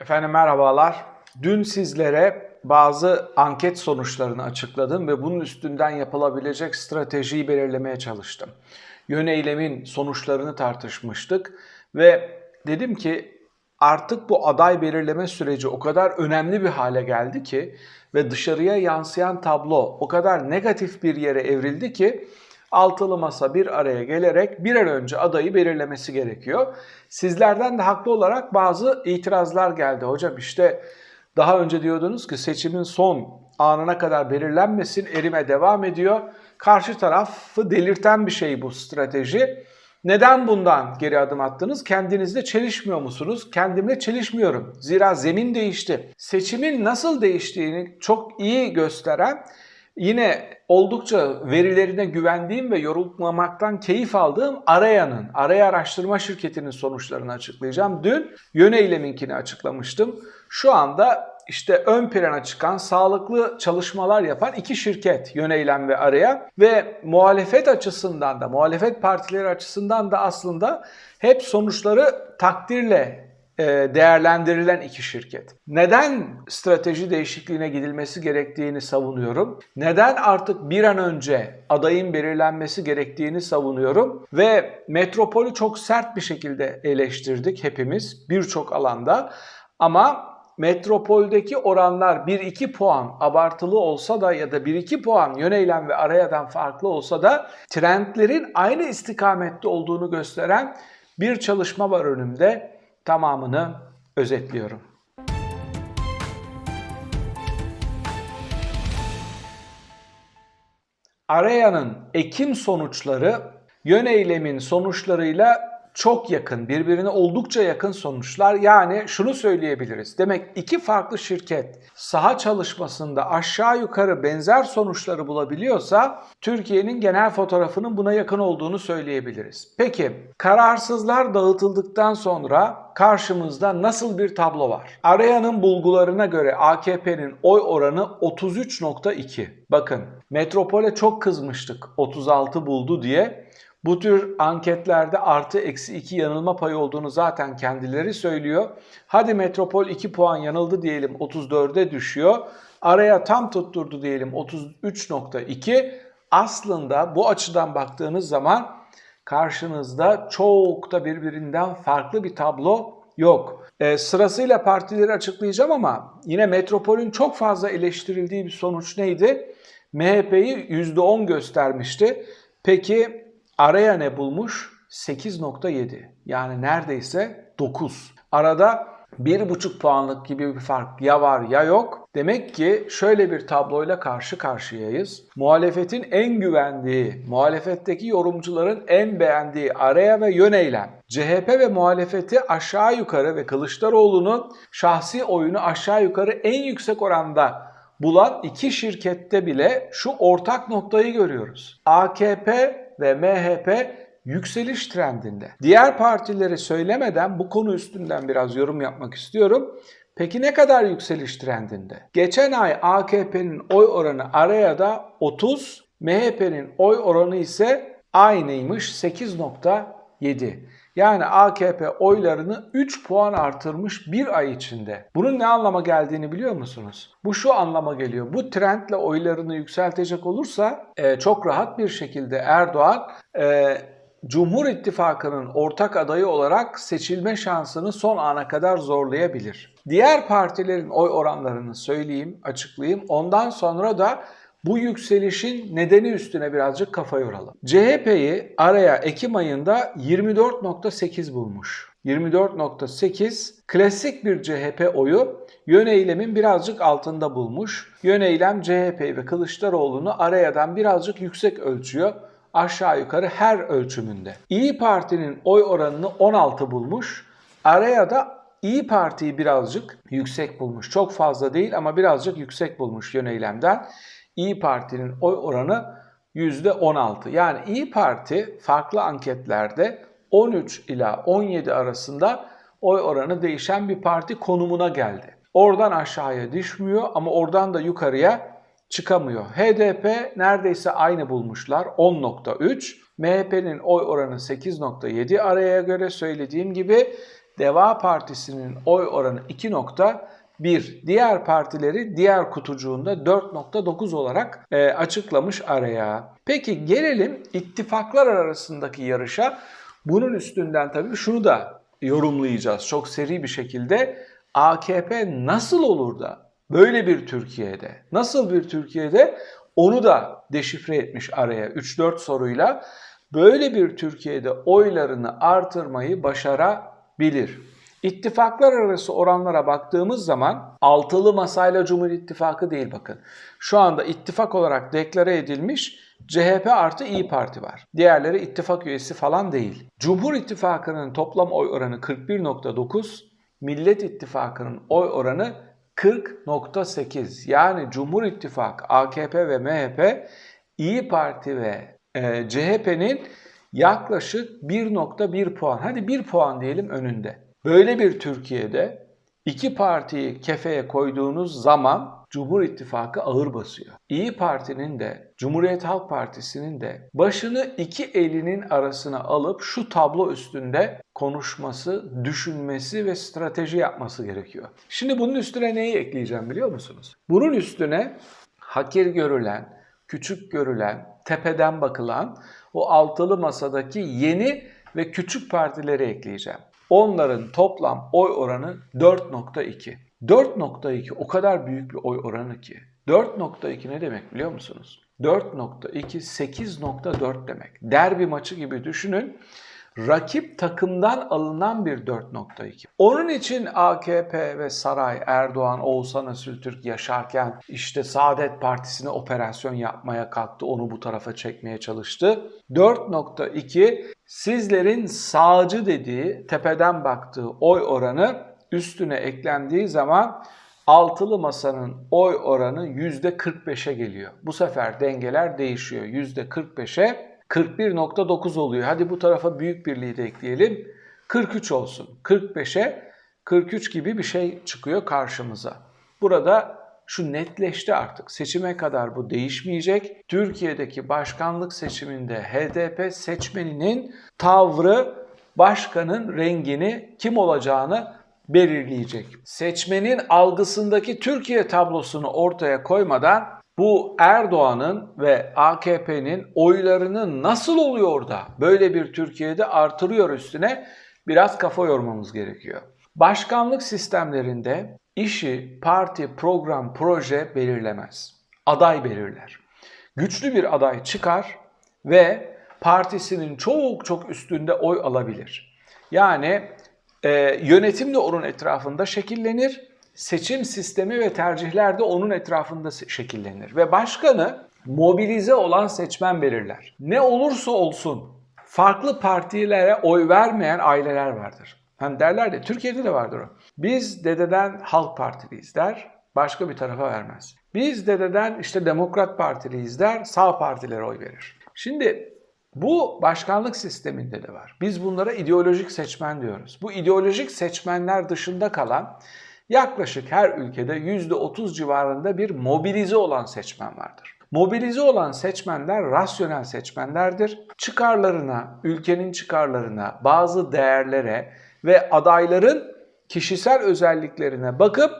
Efendim merhabalar. Dün sizlere bazı anket sonuçlarını açıkladım ve bunun üstünden yapılabilecek stratejiyi belirlemeye çalıştım. Yön eylemin sonuçlarını tartışmıştık ve dedim ki artık bu aday belirleme süreci o kadar önemli bir hale geldi ki ve dışarıya yansıyan tablo o kadar negatif bir yere evrildi ki altılı masa bir araya gelerek bir an önce adayı belirlemesi gerekiyor. Sizlerden de haklı olarak bazı itirazlar geldi. Hocam işte daha önce diyordunuz ki seçimin son anına kadar belirlenmesin, erime devam ediyor. Karşı tarafı delirten bir şey bu strateji. Neden bundan geri adım attınız? Kendinizde çelişmiyor musunuz? Kendimle çelişmiyorum. Zira zemin değişti. Seçimin nasıl değiştiğini çok iyi gösteren Yine oldukça verilerine güvendiğim ve yorumlamaktan keyif aldığım Araya'nın, Araya Araştırma Şirketi'nin sonuçlarını açıklayacağım. Dün Yöneyleminkini açıklamıştım. Şu anda işte ön plana çıkan sağlıklı çalışmalar yapan iki şirket Yöneylem ve Araya ve muhalefet açısından da muhalefet partileri açısından da aslında hep sonuçları takdirle değerlendirilen iki şirket. Neden strateji değişikliğine gidilmesi gerektiğini savunuyorum. Neden artık bir an önce adayın belirlenmesi gerektiğini savunuyorum. Ve metropolü çok sert bir şekilde eleştirdik hepimiz birçok alanda. Ama metropoldeki oranlar 1-2 puan abartılı olsa da ya da 1-2 puan yöneylem ve arayadan farklı olsa da trendlerin aynı istikamette olduğunu gösteren bir çalışma var önümde tamamını özetliyorum. Araya'nın Ekim sonuçları yön eylemin sonuçlarıyla çok yakın, birbirine oldukça yakın sonuçlar. Yani şunu söyleyebiliriz. Demek iki farklı şirket saha çalışmasında aşağı yukarı benzer sonuçları bulabiliyorsa Türkiye'nin genel fotoğrafının buna yakın olduğunu söyleyebiliriz. Peki kararsızlar dağıtıldıktan sonra karşımızda nasıl bir tablo var? Araya'nın bulgularına göre AKP'nin oy oranı 33.2. Bakın Metropol'e çok kızmıştık 36 buldu diye. Bu tür anketlerde artı eksi 2 yanılma payı olduğunu zaten kendileri söylüyor. Hadi Metropol 2 puan yanıldı diyelim 34'e düşüyor. Araya tam tutturdu diyelim 33.2. Aslında bu açıdan baktığınız zaman karşınızda çok da birbirinden farklı bir tablo yok. E, sırasıyla partileri açıklayacağım ama yine Metropol'ün çok fazla eleştirildiği bir sonuç neydi? MHP'yi %10 göstermişti. Peki Araya ne bulmuş? 8.7 yani neredeyse 9. Arada 1,5 puanlık gibi bir fark ya var ya yok. Demek ki şöyle bir tabloyla karşı karşıyayız. Muhalefetin en güvendiği, muhalefetteki yorumcuların en beğendiği araya ve yöneylem. CHP ve muhalefeti aşağı yukarı ve Kılıçdaroğlu'nun şahsi oyunu aşağı yukarı en yüksek oranda bulan iki şirkette bile şu ortak noktayı görüyoruz. AKP ve MHP yükseliş trendinde. Diğer partileri söylemeden bu konu üstünden biraz yorum yapmak istiyorum. Peki ne kadar yükseliş trendinde? Geçen ay AKP'nin oy oranı araya da 30, MHP'nin oy oranı ise aynıymış 8.7. Yani AKP oylarını 3 puan artırmış bir ay içinde. Bunun ne anlama geldiğini biliyor musunuz? Bu şu anlama geliyor. Bu trendle oylarını yükseltecek olursa e, çok rahat bir şekilde Erdoğan e, Cumhur İttifakı'nın ortak adayı olarak seçilme şansını son ana kadar zorlayabilir. Diğer partilerin oy oranlarını söyleyeyim, açıklayayım. Ondan sonra da bu yükselişin nedeni üstüne birazcık kafa yoralım. CHP'yi araya Ekim ayında 24.8 bulmuş. 24.8 klasik bir CHP oyu yön eylemin birazcık altında bulmuş. Yön eylem CHP ve Kılıçdaroğlu'nu arayadan birazcık yüksek ölçüyor. Aşağı yukarı her ölçümünde. İyi Parti'nin oy oranını 16 bulmuş. Araya da İyi Parti'yi birazcık yüksek bulmuş. Çok fazla değil ama birazcık yüksek bulmuş yöneylemden. İyi Parti'nin oy oranı %16. Yani İyi Parti farklı anketlerde 13 ila 17 arasında oy oranı değişen bir parti konumuna geldi. Oradan aşağıya düşmüyor ama oradan da yukarıya çıkamıyor. HDP neredeyse aynı bulmuşlar 10.3. MHP'nin oy oranı 8.7 araya göre söylediğim gibi Deva Partisi'nin oy oranı 2.1. Diğer partileri diğer kutucuğunda 4.9 olarak e, açıklamış araya. Peki gelelim ittifaklar arasındaki yarışa. Bunun üstünden tabii şunu da yorumlayacağız çok seri bir şekilde. AKP nasıl olur da böyle bir Türkiye'de, nasıl bir Türkiye'de onu da deşifre etmiş araya 3-4 soruyla böyle bir Türkiye'de oylarını artırmayı başarabilir. İttifaklar arası oranlara baktığımız zaman altılı masayla Cumhur İttifakı değil bakın. Şu anda ittifak olarak deklare edilmiş CHP artı İyi Parti var. Diğerleri ittifak üyesi falan değil. Cumhur İttifakı'nın toplam oy oranı 41.9, Millet İttifakı'nın oy oranı 40.8. Yani Cumhur İttifakı, AKP ve MHP, İyi Parti ve e, CHP'nin yaklaşık 1.1 puan, hadi 1 puan diyelim önünde. Böyle bir Türkiye'de iki partiyi kefeye koyduğunuz zaman Cumhur İttifakı ağır basıyor. İyi Parti'nin de Cumhuriyet Halk Partisi'nin de başını iki elinin arasına alıp şu tablo üstünde konuşması, düşünmesi ve strateji yapması gerekiyor. Şimdi bunun üstüne neyi ekleyeceğim biliyor musunuz? Bunun üstüne hakir görülen, küçük görülen, tepeden bakılan o altılı masadaki yeni ve küçük partileri ekleyeceğim. Onların toplam oy oranı 4.2. 4.2 o kadar büyük bir oy oranı ki. 4.2 ne demek biliyor musunuz? 4.2 8.4 demek. Derbi maçı gibi düşünün. Rakip takımdan alınan bir 4.2. Onun için AKP ve Saray, Erdoğan, Oğuzhan Öztürk yaşarken işte Saadet Partisi'ne operasyon yapmaya kalktı. Onu bu tarafa çekmeye çalıştı. 4.2 sizlerin sağcı dediği, tepeden baktığı oy oranı üstüne eklendiği zaman altılı masanın oy oranı %45'e geliyor. Bu sefer dengeler değişiyor. %45'e 41.9 oluyor. Hadi bu tarafa büyük birliği de ekleyelim. 43 olsun. 45'e 43 gibi bir şey çıkıyor karşımıza. Burada şu netleşti artık. Seçime kadar bu değişmeyecek. Türkiye'deki başkanlık seçiminde HDP seçmeninin tavrı başkanın rengini kim olacağını belirleyecek. Seçmenin algısındaki Türkiye tablosunu ortaya koymadan bu Erdoğan'ın ve AKP'nin oylarını nasıl oluyor da böyle bir Türkiye'de artırıyor üstüne biraz kafa yormamız gerekiyor. Başkanlık sistemlerinde işi parti, program, proje belirlemez. Aday belirler. Güçlü bir aday çıkar ve partisinin çok çok üstünde oy alabilir. Yani e, yönetim de onun etrafında şekillenir. Seçim sistemi ve tercihler de onun etrafında şekillenir. Ve başkanı mobilize olan seçmen belirler. Ne olursa olsun farklı partilere oy vermeyen aileler vardır. Hani derler de Türkiye'de de vardır o. Biz dededen Halk Partiliyiz der, başka bir tarafa vermez. Biz dededen işte Demokrat Partiliyiz der, sağ partilere oy verir. Şimdi bu başkanlık sisteminde de var. Biz bunlara ideolojik seçmen diyoruz. Bu ideolojik seçmenler dışında kalan yaklaşık her ülkede %30 civarında bir mobilize olan seçmen vardır. Mobilize olan seçmenler rasyonel seçmenlerdir. Çıkarlarına, ülkenin çıkarlarına, bazı değerlere ve adayların kişisel özelliklerine bakıp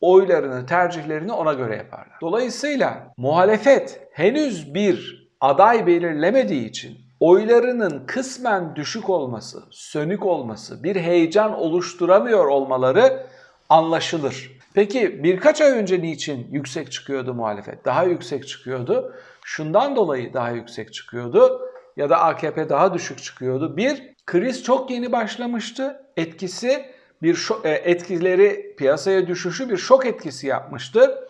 oylarını, tercihlerini ona göre yaparlar. Dolayısıyla muhalefet henüz bir aday belirlemediği için oylarının kısmen düşük olması, sönük olması, bir heyecan oluşturamıyor olmaları anlaşılır. Peki birkaç ay önce niçin yüksek çıkıyordu muhalefet? Daha yüksek çıkıyordu. Şundan dolayı daha yüksek çıkıyordu ya da AKP daha düşük çıkıyordu. Bir, kriz çok yeni başlamıştı. Etkisi bir e, etkileri piyasaya düşüşü bir şok etkisi yapmıştı.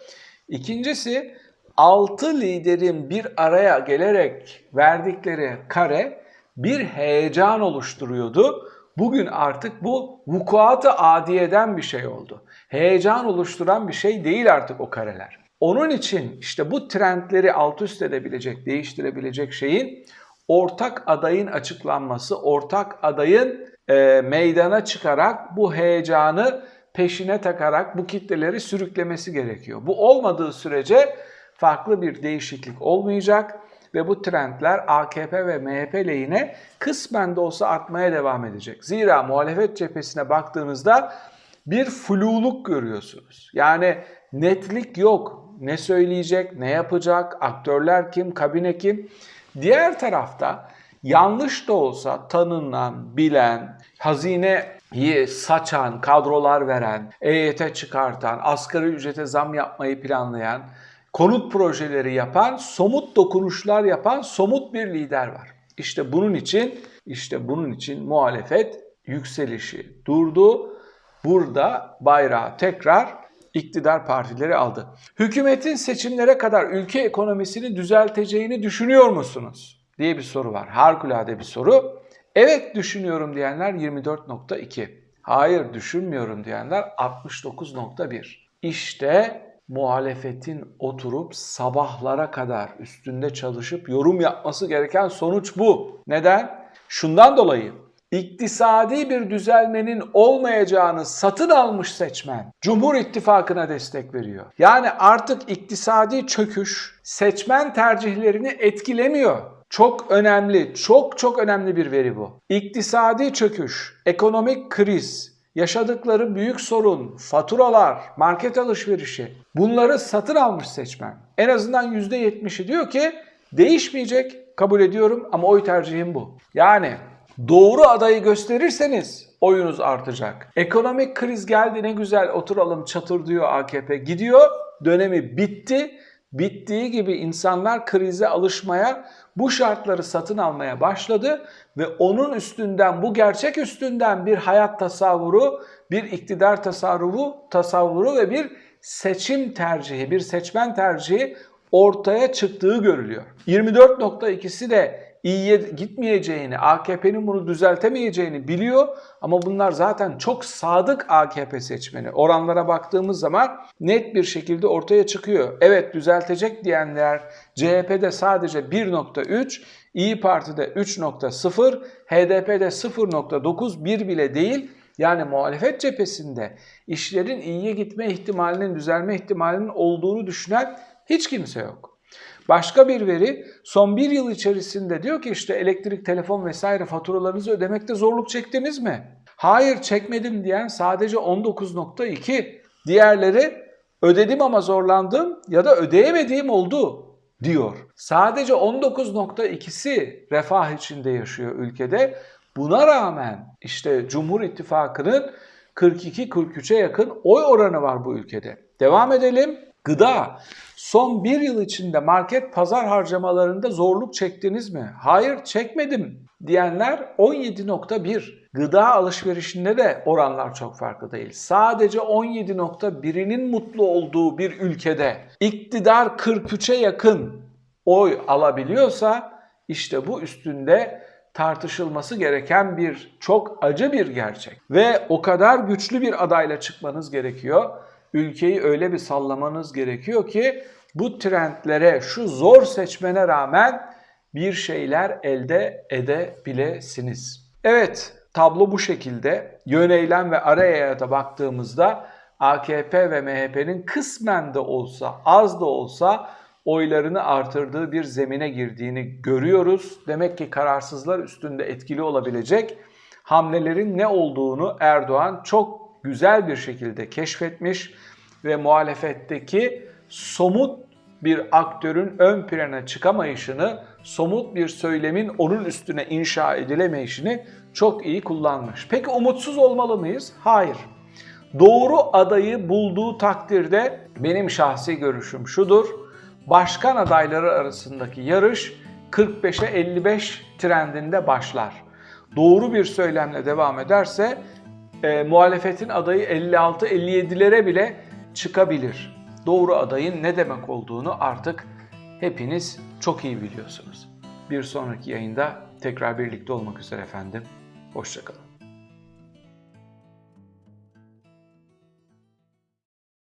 İkincisi 6 liderin bir araya gelerek verdikleri kare bir heyecan oluşturuyordu. Bugün artık bu vukuatı adiyeden bir şey oldu. Heyecan oluşturan bir şey değil artık o kareler. Onun için işte bu trendleri alt üst edebilecek, değiştirebilecek şeyin ortak adayın açıklanması, ortak adayın e, meydana çıkarak bu heyecanı peşine takarak bu kitleleri sürüklemesi gerekiyor. Bu olmadığı sürece farklı bir değişiklik olmayacak. ve bu trendler AKP ve MHP lehine kısmen de olsa artmaya devam edecek. Zira muhalefet cephesine baktığınızda bir fluluk görüyorsunuz. Yani netlik yok. Ne söyleyecek, ne yapacak, aktörler kim, kabine kim. Diğer tarafta yanlış da olsa tanınan, bilen, hazineyi saçan, kadrolar veren, EYT çıkartan, asgari ücrete zam yapmayı planlayan, konut projeleri yapan, somut dokunuşlar yapan somut bir lider var. İşte bunun için, işte bunun için muhalefet yükselişi durdu. Burada bayrağı tekrar iktidar partileri aldı. Hükümetin seçimlere kadar ülke ekonomisini düzelteceğini düşünüyor musunuz? Diye bir soru var. Harikulade bir soru. Evet düşünüyorum diyenler 24.2. Hayır düşünmüyorum diyenler 69.1. İşte muhalefetin oturup sabahlara kadar üstünde çalışıp yorum yapması gereken sonuç bu. Neden? Şundan dolayı iktisadi bir düzelmenin olmayacağını satın almış seçmen Cumhur İttifakı'na destek veriyor. Yani artık iktisadi çöküş seçmen tercihlerini etkilemiyor. Çok önemli, çok çok önemli bir veri bu. İktisadi çöküş, ekonomik kriz, yaşadıkları büyük sorun, faturalar, market alışverişi bunları satın almış seçmen. En azından %70'i diyor ki değişmeyecek kabul ediyorum ama oy tercihim bu. Yani doğru adayı gösterirseniz oyunuz artacak. Ekonomik kriz geldi ne güzel oturalım çatır diyor AKP. Gidiyor dönemi bitti. Bittiği gibi insanlar krize alışmaya, bu şartları satın almaya başladı ve onun üstünden, bu gerçek üstünden bir hayat tasavvuru, bir iktidar tasavvuru, tasavvuru ve bir seçim tercihi, bir seçmen tercihi ortaya çıktığı görülüyor. 24.2'si de iyiye gitmeyeceğini, AKP'nin bunu düzeltemeyeceğini biliyor ama bunlar zaten çok sadık AKP seçmeni. Oranlara baktığımız zaman net bir şekilde ortaya çıkıyor. Evet düzeltecek diyenler CHP'de sadece 1.3, İyi Parti'de 3.0, HDP'de 0.9, 1 bile değil. Yani muhalefet cephesinde işlerin iyiye gitme ihtimalinin, düzelme ihtimalinin olduğunu düşünen hiç kimse yok. Başka bir veri son bir yıl içerisinde diyor ki işte elektrik, telefon vesaire faturalarınızı ödemekte zorluk çektiniz mi? Hayır çekmedim diyen sadece 19.2. Diğerleri ödedim ama zorlandım ya da ödeyemediğim oldu diyor. Sadece 19.2'si refah içinde yaşıyor ülkede. Buna rağmen işte Cumhur İttifakı'nın 42-43'e yakın oy oranı var bu ülkede. Devam edelim. Gıda. Son bir yıl içinde market pazar harcamalarında zorluk çektiniz mi? Hayır çekmedim diyenler 17.1. Gıda alışverişinde de oranlar çok farklı değil. Sadece 17.1'inin mutlu olduğu bir ülkede iktidar 43'e yakın oy alabiliyorsa işte bu üstünde tartışılması gereken bir çok acı bir gerçek. Ve o kadar güçlü bir adayla çıkmanız gerekiyor. Ülkeyi öyle bir sallamanız gerekiyor ki bu trendlere, şu zor seçmene rağmen bir şeyler elde edebilesiniz. Evet, tablo bu şekilde. Yöneylem ve araya da baktığımızda AKP ve MHP'nin kısmen de olsa, az da olsa oylarını artırdığı bir zemine girdiğini görüyoruz. Demek ki kararsızlar üstünde etkili olabilecek hamlelerin ne olduğunu Erdoğan çok güzel bir şekilde keşfetmiş ve muhalefetteki somut bir aktörün ön plana çıkamayışını, somut bir söylemin onun üstüne inşa edilemeyişini çok iyi kullanmış. Peki umutsuz olmalı mıyız? Hayır. Doğru adayı bulduğu takdirde benim şahsi görüşüm şudur. Başkan adayları arasındaki yarış 45'e 55 trendinde başlar. Doğru bir söylemle devam ederse e, muhalefetin adayı 56-57'lere bile çıkabilir. Doğru adayın ne demek olduğunu artık hepiniz çok iyi biliyorsunuz. Bir sonraki yayında tekrar birlikte olmak üzere efendim. Hoşçakalın.